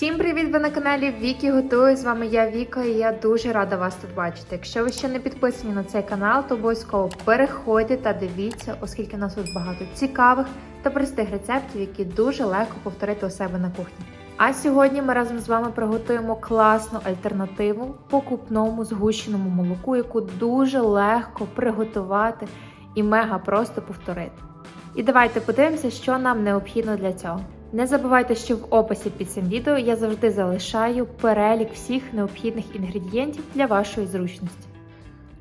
Всім привіт! Ви на каналі Вікі Готую. З вами я Віка, і я дуже рада вас тут бачити. Якщо ви ще не підписані на цей канал, то обов'язково переходьте та дивіться, оскільки у нас тут багато цікавих та простих рецептів, які дуже легко повторити у себе на кухні. А сьогодні ми разом з вами приготуємо класну альтернативу покупному згущеному молоку, яку дуже легко приготувати і мега просто повторити. І давайте подивимося, що нам необхідно для цього. Не забувайте, що в описі під цим відео я завжди залишаю перелік всіх необхідних інгредієнтів для вашої зручності.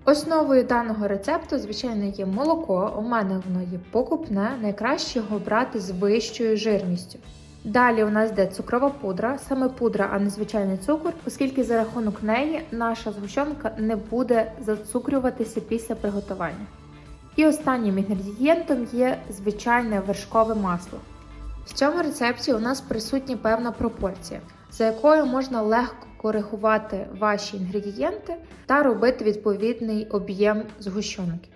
Основою даного рецепту, звичайно, є молоко. У мене воно є покупне, найкраще його брати з вищою жирністю. Далі у нас йде цукрова пудра, саме пудра, а не звичайний цукор, оскільки за рахунок неї наша згущенка не буде зацукрюватися після приготування. І останнім інгредієнтом є звичайне вершкове масло. В цьому рецепті у нас присутня певна пропорція, за якою можна легко коригувати ваші інгредієнти та робити відповідний об'єм згущенки.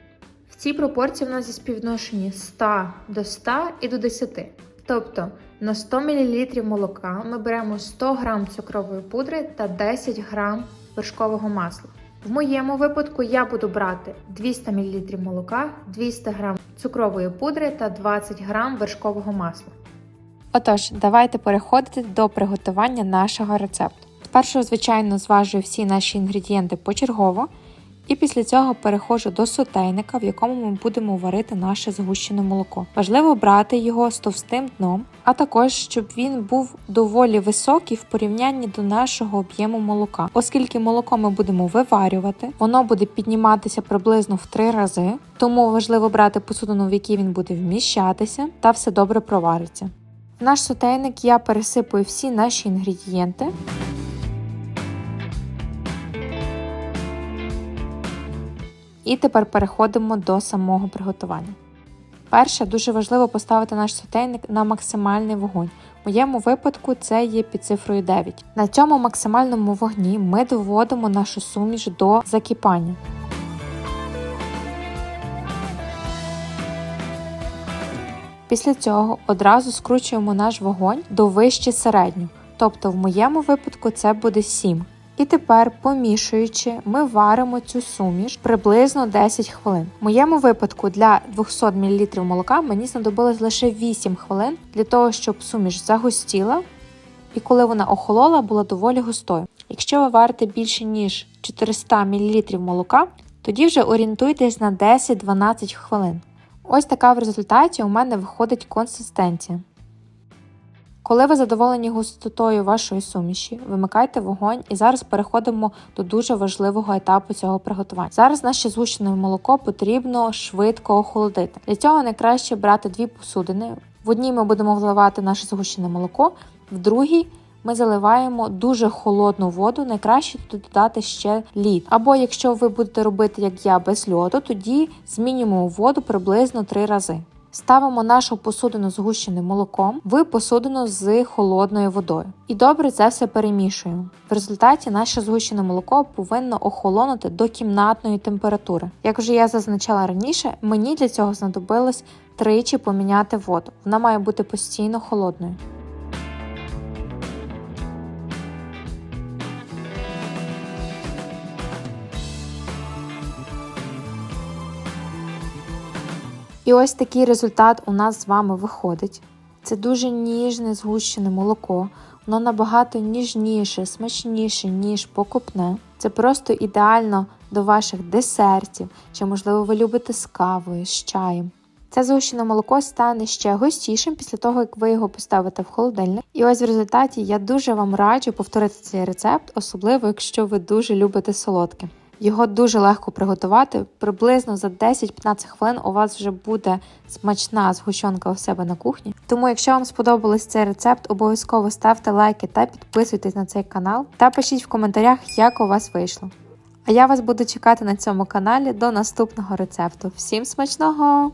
В цій пропорції у нас є співвідношені 100 до 100 і до 10. Тобто на 100 мл молока ми беремо 100 г цукрової пудри та 10 г вершкового масла. В моєму випадку я буду брати 200 мл молока, 200 г цукрової пудри та 20 г вершкового масла. Отож, давайте переходити до приготування нашого рецепту. Спершу, звичайно, зважую всі наші інгредієнти почергово, і після цього переходжу до сотейника, в якому ми будемо варити наше згущене молоко. Важливо брати його з товстим дном, а також щоб він був доволі високий в порівнянні до нашого об'єму молока, оскільки молоко ми будемо виварювати, воно буде підніматися приблизно в три рази, тому важливо брати посудину, в якій він буде вміщатися, та все добре провариться. Наш сотейник я пересипую всі наші інгредієнти. І тепер переходимо до самого приготування. Перше, дуже важливо поставити наш сотейник на максимальний вогонь. В моєму випадку це є під цифрою 9. На цьому максимальному вогні ми доводимо нашу суміш до закипання. Після цього одразу скручуємо наш вогонь до вище середнього, тобто в моєму випадку це буде 7. І тепер, помішуючи, ми варимо цю суміш приблизно 10 хвилин. В моєму випадку для 200 мл молока мені знадобилось лише 8 хвилин для того, щоб суміш загустіла, і коли вона охолола, була доволі густою. Якщо ви варите більше ніж 400 мл молока, тоді вже орієнтуйтесь на 10-12 хвилин. Ось така в результаті у мене виходить консистенція. Коли ви задоволені густотою вашої суміші, вимикайте вогонь і зараз переходимо до дуже важливого етапу цього приготування. Зараз наше згущене молоко потрібно швидко охолодити. Для цього найкраще брати дві посудини. В одній ми будемо вливати наше згущене молоко, в другій ми заливаємо дуже холодну воду, найкраще додати ще лід. Або якщо ви будете робити, як я, без льоду, тоді змінюємо воду приблизно 3 рази. Ставимо нашу посудину з згущеним молоком в посудину з холодною водою. І добре це все перемішуємо. В результаті наше згущене молоко повинно охолонути до кімнатної температури. Як вже я зазначала раніше, мені для цього знадобилось тричі поміняти воду. Вона має бути постійно холодною. І ось такий результат у нас з вами виходить. Це дуже ніжне згущене молоко, воно набагато ніжніше, смачніше, ніж покупне. Це просто ідеально до ваших десертів, чи, можливо, ви любите з кавою, з чаєм. Це згущене молоко стане ще густішим після того, як ви його поставите в холодильник. І ось в результаті я дуже вам раджу повторити цей рецепт, особливо якщо ви дуже любите солодке. Його дуже легко приготувати. Приблизно за 10-15 хвилин у вас вже буде смачна згущенка у себе на кухні. Тому, якщо вам сподобався цей рецепт, обов'язково ставте лайки та підписуйтесь на цей канал та пишіть в коментарях, як у вас вийшло. А я вас буду чекати на цьому каналі до наступного рецепту. Всім смачного!